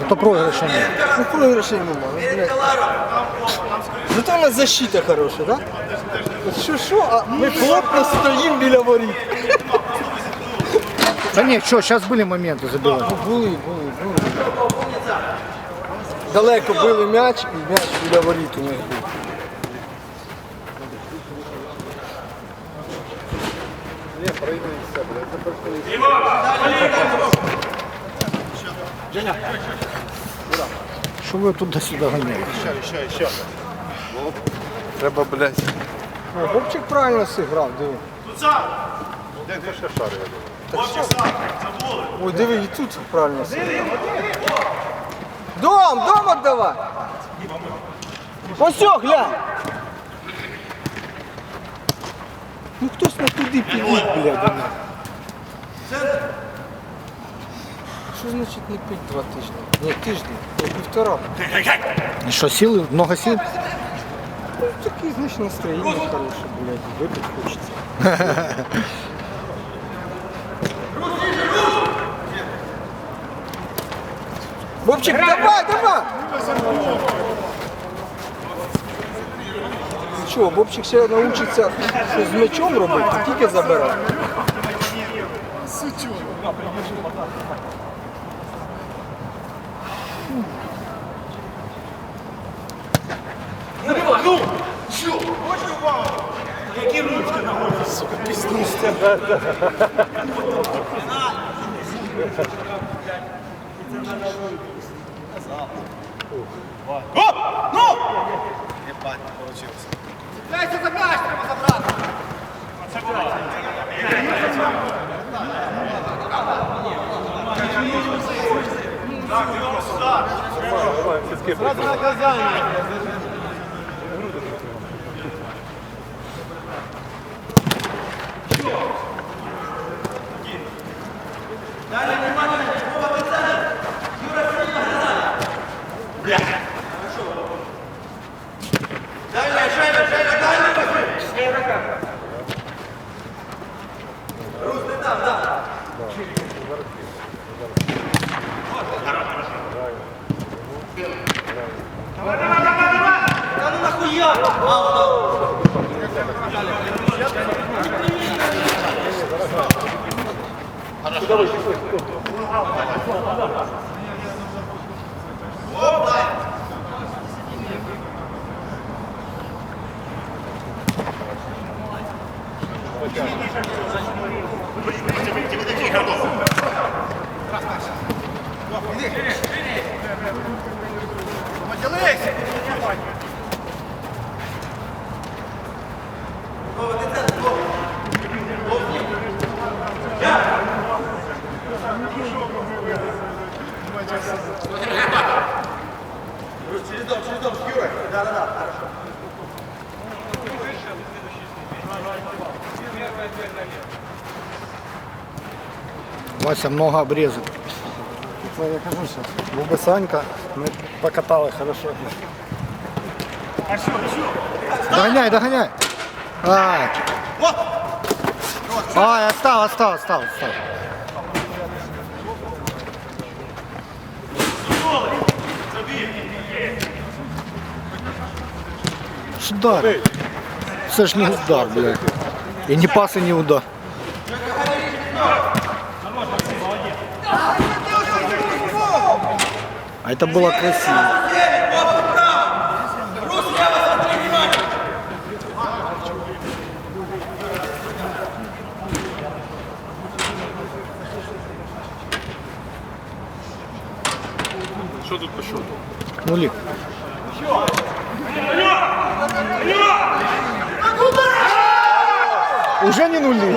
Зато проигрыша нет. Ну, проигрышей нема. ну, блядь. Зато у нас защита хорошая, да? От Що, що, а ми плотно стоїмо біля воріт. Да нет, что, сейчас были моменты забивать. Ну, були, були, були. далеко били м'яч і м'яч біля воріт у них був. Що ви туди-сюди ганяєте? Треба, блядь. Хлопчик правильно сіграв, диви. Де ще шар, я думаю. Хлопчик сам, забули. Ой, диви, і тут правильно зіграв. Дом, дом віддавай. Ось, о, глянь. Ну хтось не туди підіть, блядь. ну. Що значить не пить два тижні? Ні, тиждень, ні, півтора. И что, силы? Много сил? Ну, такий, значить, настроєння хороше, блядь, випити хочеться. Вовчик, давай, давай! Що, Бобчик ще навчиться щось з м'ячом робити, тільки ну! Єбать, не получилось. Цепляйся за м'яч, треба забрати. Це була. Так, Діма, сюди. Сразу наказання. Забирає. Вася много обрезок. Це я кажу. Був би Санька, ми покатали хорошо. Догоняй, догоняй. Ай. Ай, отстал, отстал, отстал, отстал. Ж Удар. Це ж не удар, блядь. І не пас, і не удар. А это было красиво. Що тут по счету? Нули. Уже не нули.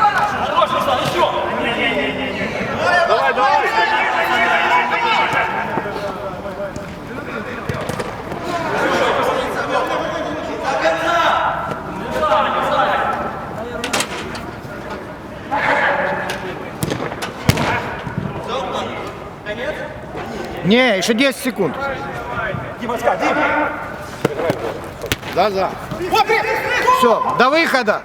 Не, еще 10 секунд. Да, да. Все, до выхода.